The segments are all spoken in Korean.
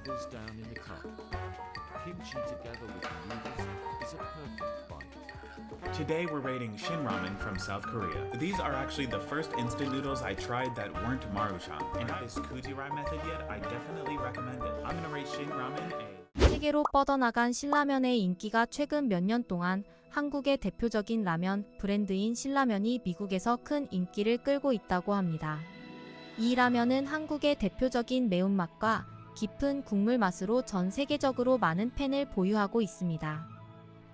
noodles down in the cup. Kimchi together with the noodles is a perfect bite. Today we're rating Shin Ramen from South Korea. These are actually the first instant noodles I tried that weren't Maruchan. And not this Kujirai method yet, I definitely recommend it. I'm gonna rate Shin Ramen a 세계로 뻗어나간 신라면의 인기가 최근 몇 년 동안 한국의 대표적인 라면 브랜드인 신라면이 미국에서 큰 인기를 끌고 있다고 합니다. 이 라면은 한국의 대표적인 매운맛과 깊은 국물 맛으로 전 세계적으로 많은 팬을 보유하고 있습니다.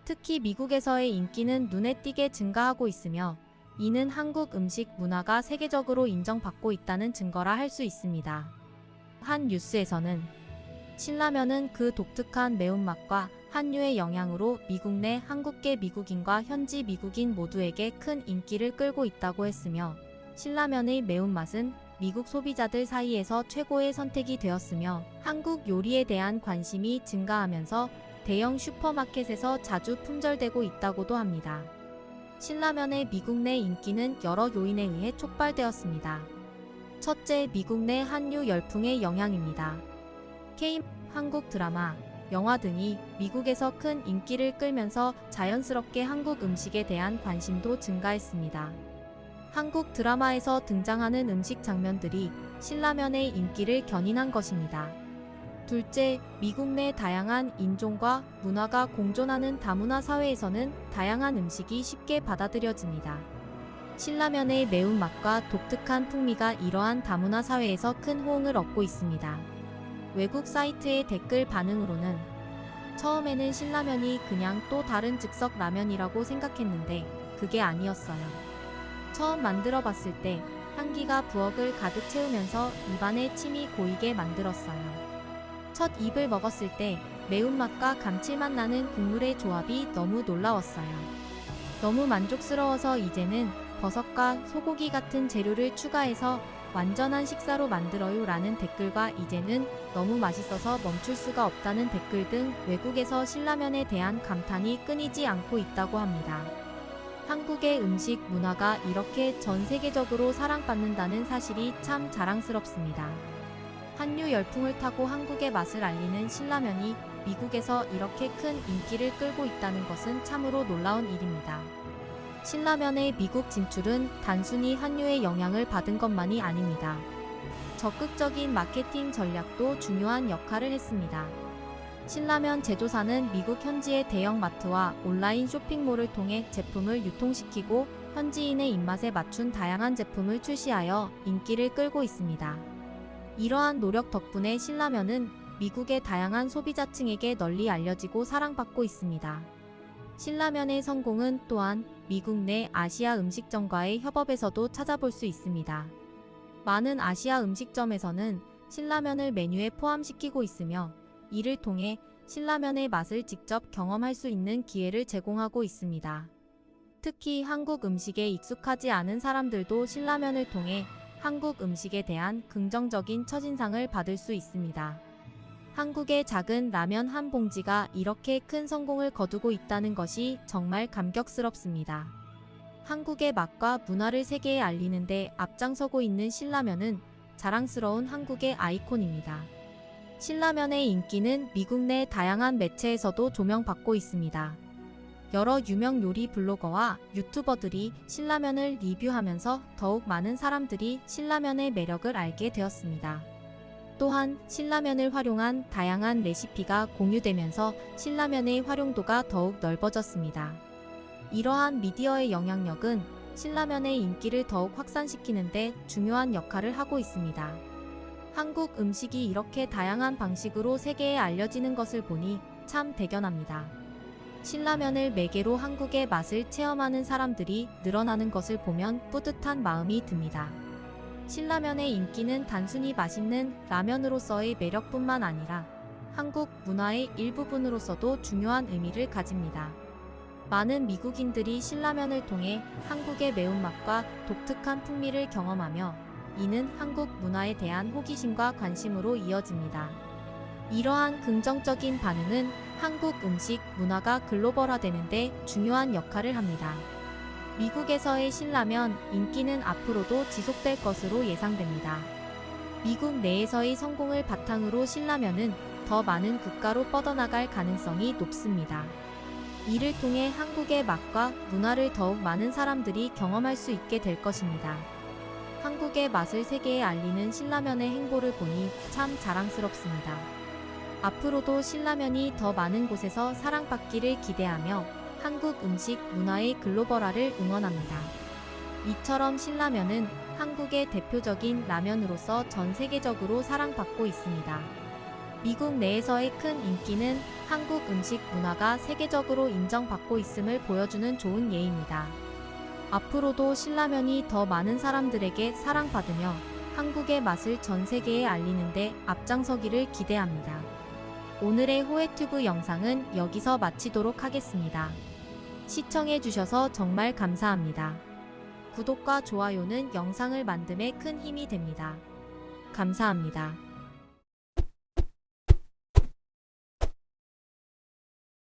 특히 미국에서의 인기는 눈에 띄게 증가하고 있으며 이는 한국 음식 문화가 세계적으로 인정받고 있다는 증거라 할 수 있습니다. 한 뉴스에서는 신라면은 그 독특한 매운맛과 한류의 영향으로 미국 내 한국계 미국인과 현지 미국인 모두에게 큰 인기를 끌고 있다고 했으며 신라면의 매운맛은 미국 소비자들 사이에서 최고의 선택이 되었으며 한국 요리에 대한 관심이 증가하면서 대형 슈퍼마켓에서 자주 품절되고 있다고도 합니다. 신라면의 미국 내 인기는 여러 요인에 의해 촉발되었습니다. 첫째, 미국 내 한류 열풍의 영향입니다. K 한국 드라마, 영화 등이 미국에서 큰 인기를 끌면서 자연스럽게 한국 음식에 대한 관심도 증가했습니다. 한국 드라마에서 등장하는 음식 장면들이 신라면의 인기를 견인한 것입니다. 둘째, 미국 내 다양한 인종과 문화가 공존하는 다문화 사회에서는 다양한 음식이 쉽게 받아들여집니다. 신라면의 매운맛과 독특한 풍미가 이러한 다문화 사회에서 큰 호응을 얻고 있습니다. 외국 사이트의 댓글 반응으로는 처음에는 신라면이 그냥 또 다른 즉석 라면이라고 생각했는데 그게 아니었어요. 처음 만들어 봤을 때 향기가 부엌을 가득 채우면서 입안에 침이 고이게 만들었어요. 첫 입을 먹었을 때 매운맛과 감칠맛 나는 국물의 조합이 너무 놀라웠어요. 너무 만족스러워서 이제는 버섯과 소고기 같은 재료를 추가해서 완전한 식사로 만들어요 라는 댓글과 이제는 너무 맛있어서 멈출 수가 없다는 댓글 등 외국에서 신라면에 대한 감탄이 끊이지 않고 있다고 합니다. 한국의 음식 문화가 이렇게 전 세계적으로 사랑받는다는 사실이 참 자랑스럽습니다. 한류 열풍을 타고 한국의 맛을 알리는 신라면이 미국에서 이렇게 큰 인기를 끌고 있다는 것은 참으로 놀라운 일입니다. 신라면의 미국 진출은 단순히 한류의 영향을 받은 것만이 아닙니다. 적극적인 마케팅 전략도 중요한 역할을 했습니다. 신라면 제조사는 미국 현지의 대형 마트와 온라인 쇼핑몰을 통해 제품을 유통시키고 현지인의 입맛에 맞춘 다양한 제품을 출시하여 인기를 끌고 있습니다. 이러한 노력 덕분에 신라면은 미국의 다양한 소비자층에게 널리 알려지고 사랑받고 있습니다. 신라면의 성공은 또한 미국 내 아시아 음식점과의 협업에서도 찾아볼 수 있습니다. 많은 아시아 음식점에서는 신라면을 메뉴에 포함시키고 있으며 이를 통해 신라면의 맛을 직접 경험할 수 있는 기회를 제공하고 있습니다. 특히 한국 음식에 익숙하지 않은 사람들도 신라면을 통해 한국 음식에 대한 긍정적인 첫인상을 받을 수 있습니다. 한국의 작은 라면 한 봉지가 이렇게 큰 성공을 거두고 있다는 것이 정말 감격스럽습니다. 한국의 맛과 문화를 세계에 알리는데 앞장서고 있는 신라면은 자랑스러운 한국의 아이콘입니다. 신라면의 인기는 미국 내 다양한 매체에서도 조명받고 있습니다. 여러 유명 요리 블로거와 유튜버들이 신라면을 리뷰하면서 더욱 많은 사람들이 신라면의 매력을 알게 되었습니다. 또한 신라면을 활용한 다양한 레시피가 공유되면서 신라면의 활용도가 더욱 넓어졌습니다. 이러한 미디어의 영향력은 신라면의 인기를 더욱 확산시키는데 중요한 역할을 하고 있습니다. 한국 음식이 이렇게 다양한 방식으로 세계에 알려지는 것을 보니 참 대견합니다. 신라면을 매개로 한국의 맛을 체험하는 사람들이 늘어나는 것을 보면 뿌듯한 마음이 듭니다. 신라면의 인기는 단순히 맛있는 라면으로서의 매력뿐만 아니라 한국 문화의 일부분으로서도 중요한 의미를 가집니다. 많은 미국인들이 신라면을 통해 한국의 매운맛과 독특한 풍미를 경험하며 이는 한국 문화에 대한 호기심과 관심으로 이어집니다. 이러한 긍정적인 반응은 한국 음식 문화가 글로벌화되는데 중요한 역할을 합니다. 미국에서의 신라면 인기는 앞으로도 지속될 것으로 예상됩니다. 미국 내에서의 성공을 바탕으로 신라면은 더 많은 국가로 뻗어나갈 가능성이 높습니다. 이를 통해 한국의 맛과 문화를 더욱 많은 사람들이 경험할 수 있게 될 것입니다. 한국의 맛을 세계에 알리는 신라면의 행보를 보니 참 자랑스럽습니다. 앞으로도 신라면이 더 많은 곳에서 사랑받기를 기대하며 한국 음식 문화의 글로벌화를 응원합니다. 이처럼 신라면은 한국의 대표적인 라면으로서 전 세계적으로 사랑받고 있습니다. 미국 내에서의 큰 인기는 한국 음식 문화가 세계적으로 인정받고 있음을 보여주는 좋은 예입니다. 앞으로도 신라면이 더 많은 사람들에게 사랑받으며 한국의 맛을 전 세계에 알리는데 앞장서기를 기대합니다. 오늘의 호에튜브 영상은 여기서 마치도록 하겠습니다. 시청해주셔서 정말 감사합니다. 구독과 좋아요는 영상을 만듦에 큰 힘이 됩니다. 감사합니다.